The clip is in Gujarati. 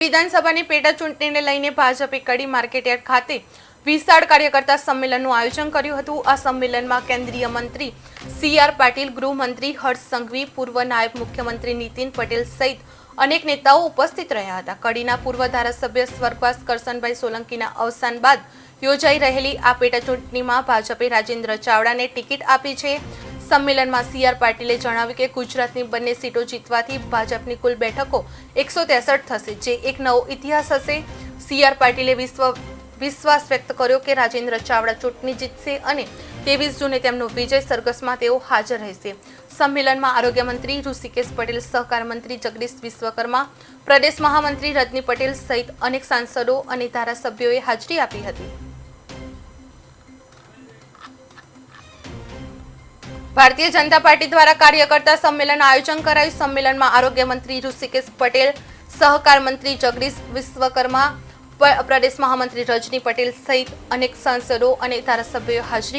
વિધાનસભાની પેટા ચૂંટણીને લઈને ભાજપે કડી માર્કેટયાર્ડ ખાતે વિશાળ કાર્યકર્તા સંમેલનનું આયોજન કર્યું હતું. આ સંમેલનમાં કેન્દ્રીય મંત્રી સી આર પાટીલ, ગૃહમંત્રી હર્ષ સંઘવી, પૂર્વ નાયબ મુખ્યમંત્રી નીતિન પટેલ સહિત અનેક નેતાઓ ઉપસ્થિત રહ્યા હતા. કડીના પૂર્વ ધારાસભ્ય સ્વર્ગવાસ કરસનભાઈ સોલંકીના અવસાન બાદ યોજાઈ રહેલી આ પેટા ચૂંટણીમાં ભાજપે રાજેન્દ્ર ચાવડાને ટિકિટ આપી છે. સંમેલનમાં સી આર પાટીલે જણાવ્યું કે ગુજરાતની બંને સીટો જીતવાથી ભાજપની કુલ બેઠકો એકસો થશે, જે એક નવો ઇતિહાસ હશે. સી આર પાટીલે વિશ્વ, વિશ્વાસ વ્યક્ત કર્યો કે રાજેન્દ્ર ચાવડા ચૂંટણી જીતશે અને ત્રેવીસ જૂને તેમનો વિજય સરઘસમાં તેઓ હાજર રહેશે. સંમેલનમાં આરોગ્ય મંત્રી ઋષિકેશ પટેલ, સહકાર મંત્રી જગદીશ વિશ્વકર્મા, પ્રદેશ મહામંત્રી રજની પટેલ સહિત અનેક સાંસદો અને ધારાસભ્યોએ હાજરી આપી હતી. ભારતીય જનતા પાર્ટી દ્વારા કાર્યકર્તા સંમેલન આયોજન કરાયું. સંમેલનમાં આરોગ્ય મંત્રી ઋષિકેશ પટેલ, સહકાર મંત્રી જગદીશ વિશ્વકર્મા પ્રદેશ મહામંત્રી રજની પટેલ સહિત અનેક સાંસદો અને ધારાસભ્યો હાજરી